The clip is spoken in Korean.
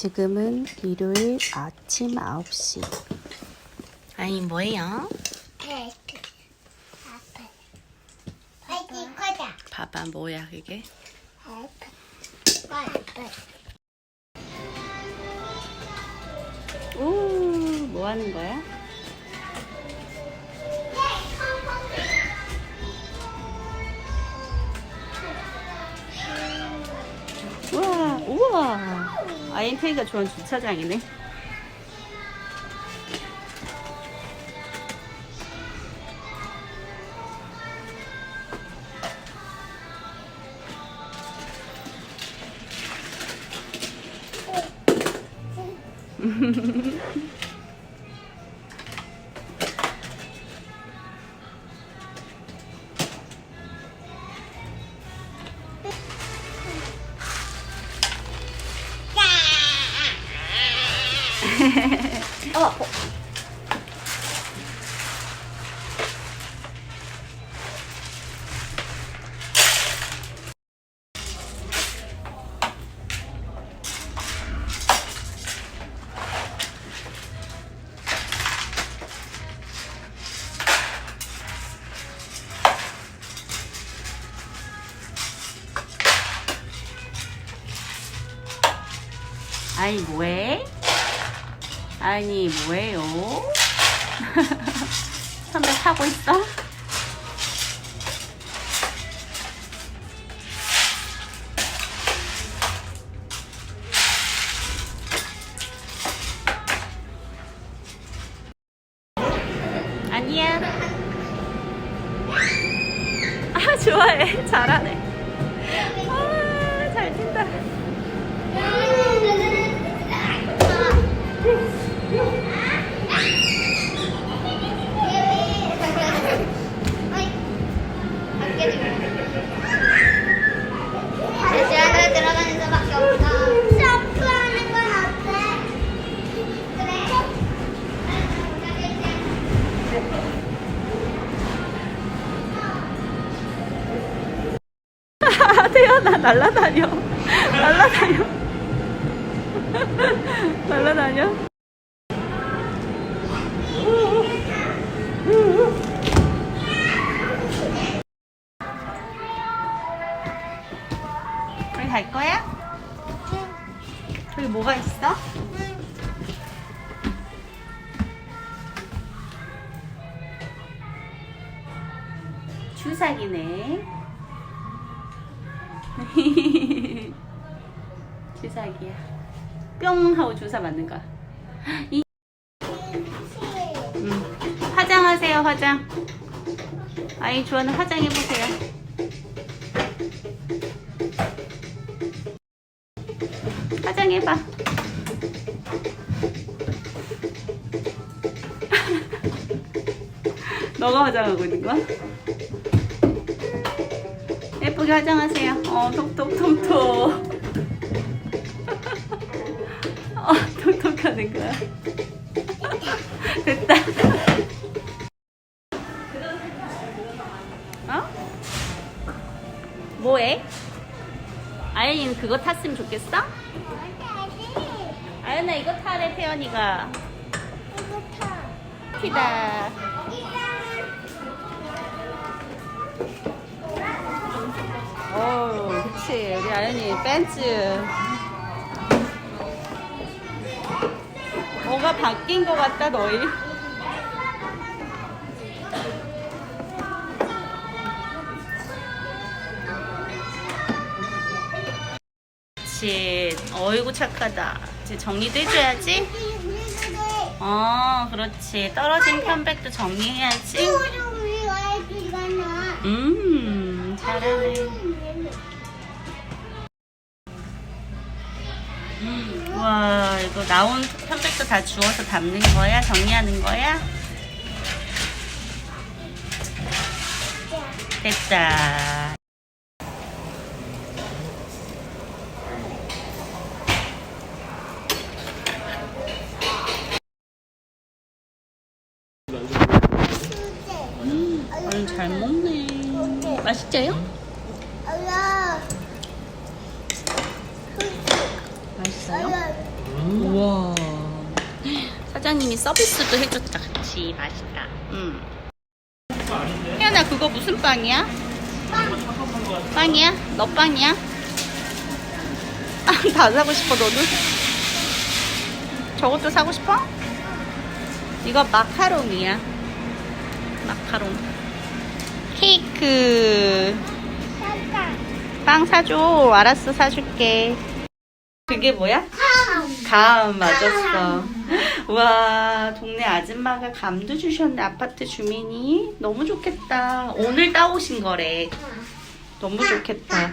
지금은 일요일 아침 9시. 아니, 뭐예요? 봐봐, 뭐야, 그게? 오, 뭐 하는 거야? 우와, 우와. 아이엔테이가 좋아하는 주차장이네. 어, 어. 아이 뭐해? 아니 뭐예요? 선배 타고 있어? 아니야. 아 좋아해. 잘하네. 태연아 날라다녀 날라다녀 날라다녀 우리 갈 거야? 저기 뭐가 있어? 주사기네 주사기야. 뿅 하고 주사 맞는 거야. 이, 음. 화장하세요, 화장. 아이 좋아하는 화장 해보세요. 화장해봐. 너가 화장하고 있는 거야? 예쁘게 화장하세요. 어, 톡톡톡톡. 어, 톡톡 하는 거야. 됐다. 어? 뭐해? 아연이는 그거 탔으면 좋겠어? 아연아 이거 타래 태연이가. 키다. 어, 그치. 우리 아연이 벤츠. 뭐가 바뀐 것 같다, 너희. 그치. 어이구, 착하다. 이제 정리도 해줘야지. 어, 그렇지. 떨어진 편백도 정리해야지. 음, 잘하네. 와, 이거 나온 편백도 다 주워서 담는 거야? 정리하는 거야? 됐다. 얼른 잘 먹네. 맛있죠요? 맛있어요? 우와. 사장님이 서비스도 해줬다. 그치, 맛있다. 응. 혜연아, 그거 무슨 빵이야? 빵이야? 너 빵이야? 빵 다 사고 싶어, 너도? 저것도 사고 싶어? 이거 마카롱이야. 마카롱. 케이크. 빵 사줘. 알았어, 사줄게. 그게 뭐야? 감 맞았어. 와 동네 아줌마가 감도 주셨네 아파트 주민이 너무 좋겠다. 오늘 따오신 거래. 너무 좋겠다.